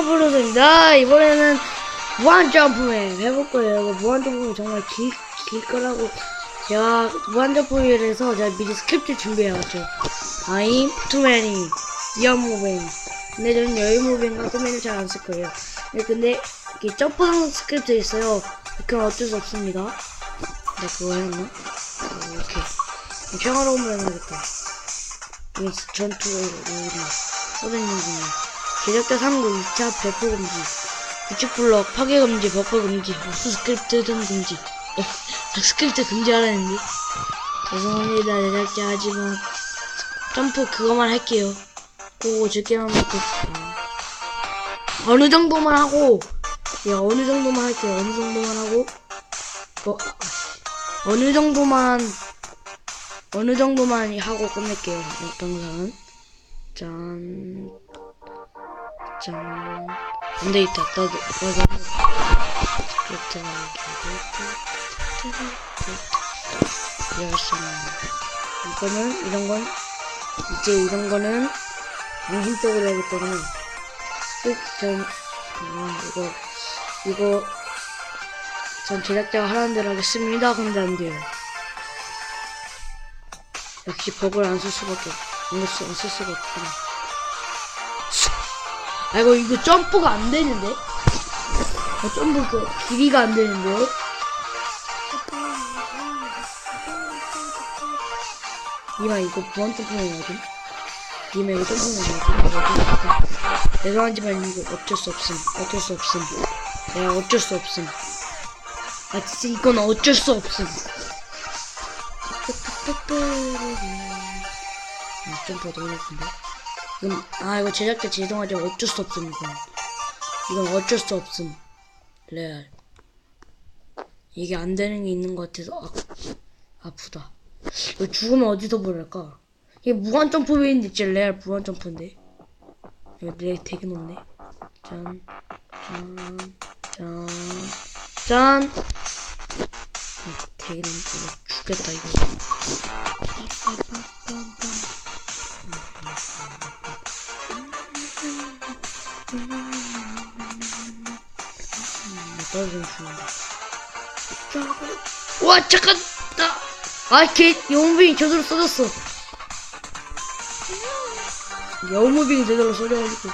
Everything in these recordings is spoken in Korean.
무한점프로입니다. 이번에는 무한점프맨 해볼 거예요. 무한점프맨 정말 길, 길 거라고 제가 무한점프맨에서 제가 미리 스크립트 준비해왔죠. Many, you're moving. 근데 저는 여유 무빙과 꾸미를 잘안 쓸 거예요. 네, 근데 이렇게 점프하는 스크립트 있어요. 그건 어쩔 수 없습니다. 나 그거 했나? 어, 이렇게 평화로움을 해야겠다. 이게 전투 우리 중에 제작자 상고 2차 배포 금지 구축 블럭 파괴 금지 버퍼 금지 우수 스크립트 등 금지. 어, 스크립트 금지하라는데? 죄송합니다 제작자. 하지만 점프 그거만 할게요. 그거 줄게만 어. 어느 정도만 하고 예 어느 정도만 할게요. 어느 정도만 하고 뭐 아, 어느 정도만 어느 정도만 하고 끝낼게요. 영상은 짠 짠. 안 되겠다. 나도, 나도. 스크립트가 이렇게. 열심. 이거는, 이런 건, 이제 이런 거는, 양심적으로 하기 때문에, 전, 아, 이거, 이거, 전 제작자가 하라는 대로 하겠습니다. 근데 안 돼요. 역시 버그를 안쓸 수밖에, 안쓸 쓸 수가 없구나. 아이고 이거 점프가 안 되는데? 어, 점프 그 길이가 안 되는데요? 이마 이거 무한 점프는 해야지. 이마 이거 점프는 해야지. 죄송하지만 이거 어쩔 수 없음. 어쩔 수 없음. 내가 어쩔 수 없음. 아 진짜 이건 어쩔 수 없음. 아, 점프가 너무 예쁜데? 이건, 아, 이거 제작자 죄송하지만 어쩔 수 없음, 이건. 이건 어쩔 수 없음. 레알. 이게 안 되는 게 있는 것 같아서, 아, 아프다. 이거 죽으면 어디서 보랄까? 이게 무한 점프인데, 진짜 레알 무한 점프인데. 이거 레 되게 높네. 짠, 짠, 짠, 짠. 아, 되게 높네. 죽겠다, 이거. 와, 잠깐! 나! 아, 걔, 영무빙이 제대로 써졌어. 영무빙이 제대로 써져가지고.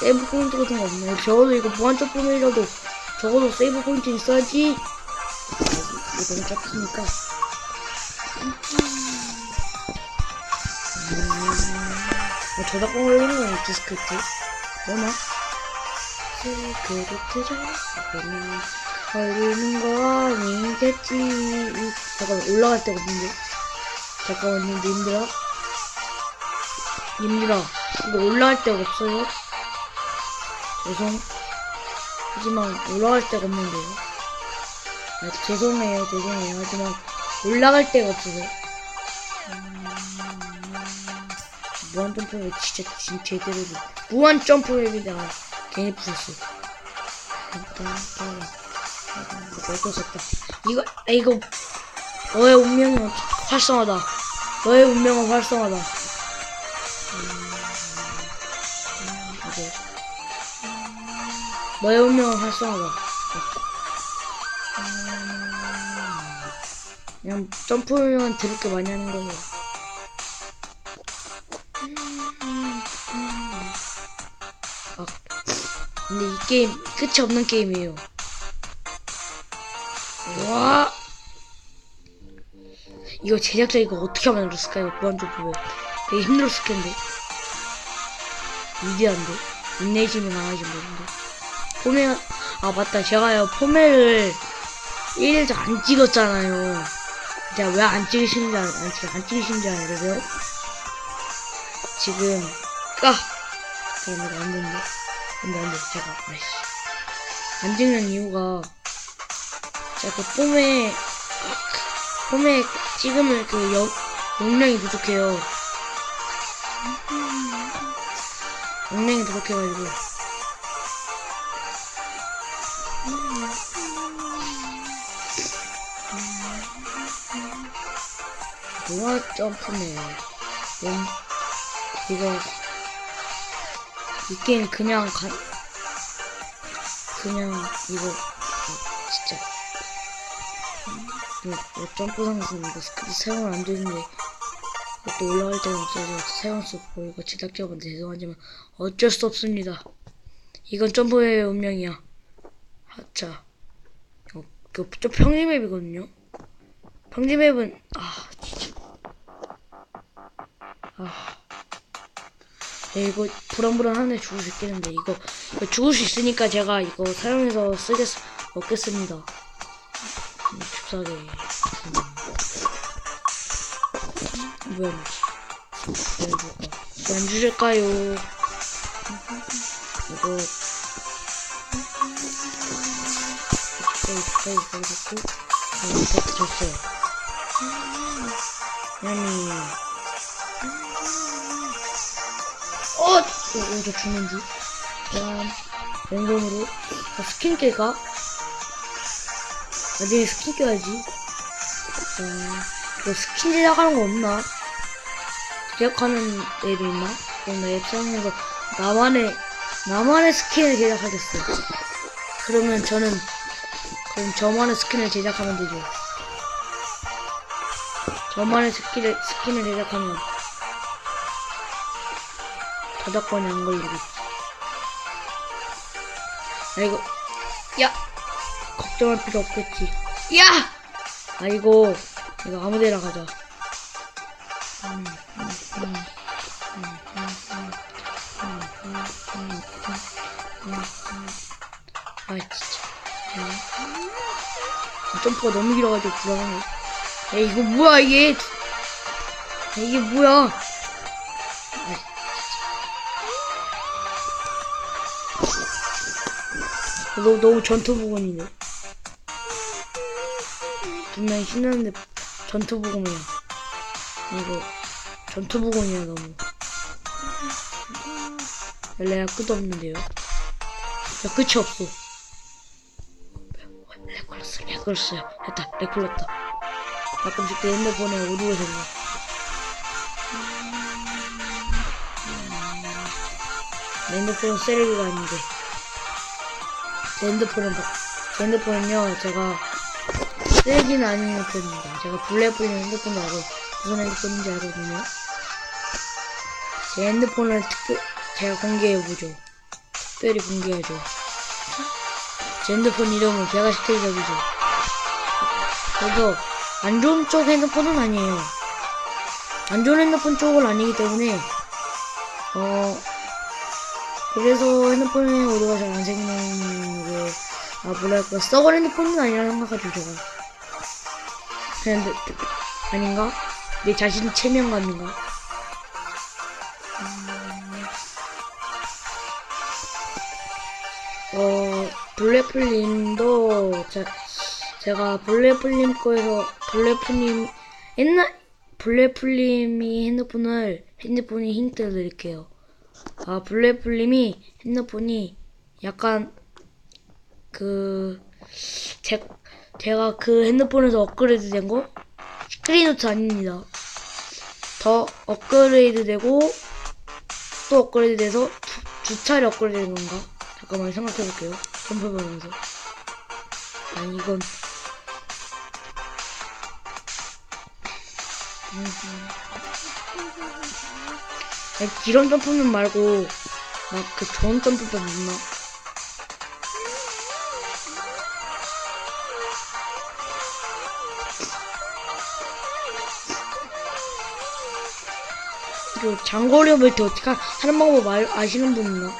세이브 포인트 같은 거 없네. 적어도 이거 무한점 포인이라도 적어도 세이브 포인트 있어야지. 이거 너무 작으니까. 음, 뭐 저작권 걸리는 거 있지, 스크립트? 뭐나? 스크립트죠? 이거는 걸리는 거 아니겠지. 이, 잠깐 올라갈 데가 없는데. 잠깐만요, 님들아. 님들아, 이거 올라갈 데가 없어요? 죄송. 하지만 올라갈 데가 없는데요. 아, 죄송해요, 죄송해요. 하지만 올라갈 데가 없어서. 음, 무한 점프를 진짜 진 제대로 좀- 무한 점프를 내가 괜히 부었어. 일단 이거 없다. 이거 아, 이거 너의 운명은 활성화다. 너의 운명은 활성화다. 음, 음, 너의 운명은 활성화다. 음, 그냥 점프면 드럽게 많이 하는 거예요. 아, 근데 이 게임 끝이 없는 게임이에요. 와, 이거 제작자 이거 어떻게 만들었을까 이거 무한점프에 되게 힘들었을 텐데. 위대한데 인내심이 많아진 모는데 포메 아 맞다 제가요 포메를 1일도 안 찍었잖아요. 제가 왜 안 찍으시는지 알, 안, 찍- 안 찍으시는지 알아요? 지금 까 그러면 안 된대. 근데 안 돼. 제가 아이씨 안 찍는 이유가 그 폼에 폼에 찍으면 그 여, 용량이 부족해요. 용량이 부족해가지고 동화 점프네. 음, 이거 이 게임 그냥 가, 그냥 이거, 아, 진짜. 이거 뭐 점프 상승 이거 사용을 안 되는데, 또 올라갈 때는 없어서 사용할 수 없고, 이거 제작자분들 죄송하지만 어쩔 수 없습니다. 이건 점프의 운명이야. 하차. 어, 그, 좀 평지 맵이거든요. 평지 맵은, 아, 진짜. 아. 네, 이거 불안불안한데 죽을 수 있겠는데, 이거, 이거 죽을 수 있으니까 제가 이거 사용해서 쓰겠, 먹겠습니다. 비싸게 음. 뭐야 왜 안 주실까요? 이거. 이거 이거 이거 이거 줬어요. 아니 어! 어, 저 주는 줄. 짠. 랜덤으로. 아, 스킨케가? 나중에 스킨 껴야지. 짠. 이거 스킨 제작하는 거 없나? 제작하는 앱이 있나? 그럼 나 앱 사용해서 나만의, 나만의 스킨을 제작하겠어. 그러면 저는, 그럼 저만의 스킨을 제작하면 되죠. 저만의 스킨을, 스킨을 제작하면 저작권이 안 걸리겠지. 아, 이거, 야! 걱정할 필요 없겠지. 야! 아이고, 이거 아무데나 가자. 아 진짜 아, 점프가 너무 길어가지고 불안하네 야 이거 뭐야 이게 야, 이게 뭐야 아, 너 너무 전투 부분이네 분명히 신나는데 전투 부분이야. 이거 전투 부분이야 너무. 레가 끝없는데요. 야 끝이 없어. 렉 걸렸어, 렉 걸렸어요. 됐다, 렉 걸렸다. 가끔씩 내 핸드폰에 오류가 생겨. 내 핸드폰은 쓰레기가 아닌데. 제 핸드폰은 막, 제 핸드폰은요, 제가 쓰레기는 아닌 편입니다. 제가 블랙블랙 핸드폰도 알고 무슨 핸드폰인지 알거든요. 제 핸드폰을 특별, 제가 공개해보죠. 특별히 공개하죠. 제 핸드폰 이름은 베가시텔적이죠. 그래서 안 좋은 쪽 핸드폰은 아니에요. 안 좋은 핸드폰 쪽은 아니기 때문에 어 그래서 핸드폰에 오류가 잘 안 생기는 게, 아, 뭐랄까, 썩은 핸드폰은 아니라 생각하죠, 제가. 그냥, 내- 아닌가? 내 자신 체면감인가? 음, 어, 블랙플님도, 제, 제가 블랙플님 거에서, 블랙플님, 옛날, 블랙플님이 핸드폰을, 핸드폰에 힌트를 드릴게요. 아, 블랙플님이 핸드폰이 약간 그 제, 제가 그 핸드폰에서 업그레이드 된 거 스크린노트 아닙니다. 더 업그레이드 되고 또 업그레이드 돼서 두, 두 차례 업그레이드 된 건가? 잠깐만 생각해 볼게요. 점프보면서 아니 이건. 아니, 이런 점프는 말고 막 그 좋은 점프법 있나? 그 장거리 벨트 어떻게 하- 하는 방법 알, 아시는 분 있나?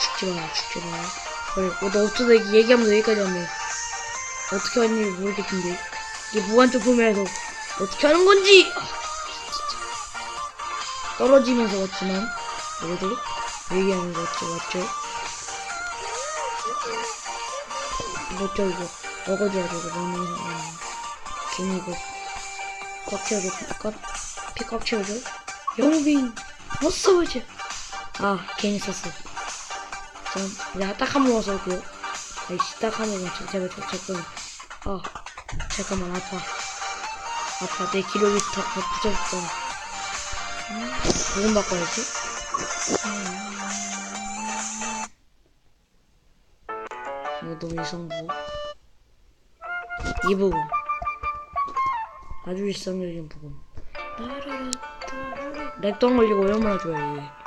죽지 마, 죽지 마. 그래, 어, 너 어쩌다 이렇게 얘기하면서 여기까지 왔네. 어떻게 왔는지 모르겠는데. 이게 무한점 품에서 어떻게 하는 건지! 아. 떨어지면서 왔지만, 그래도 얘기하는 거 맞죠, 맞죠? 뭐죠, 이거. 먹어줘야죠, 이거 먹는 사람. 괜히 이거. 꽉 채워줘, 꽉, 피꽉 채워줘. 영빈, 어서 오지. 아, 괜히 썼어. 전 내가 딱 한번 와서 올게요. 아이씨, 딱 한 번만 제발 저, 저, 저, 아, 잠깐만 아파 아파 내 기력이 다 부족했다 부금 바꿔야지 이 이상하고 이 부분. 아주 일상적인 부분. 렉도 안 걸리고 얼마나 이게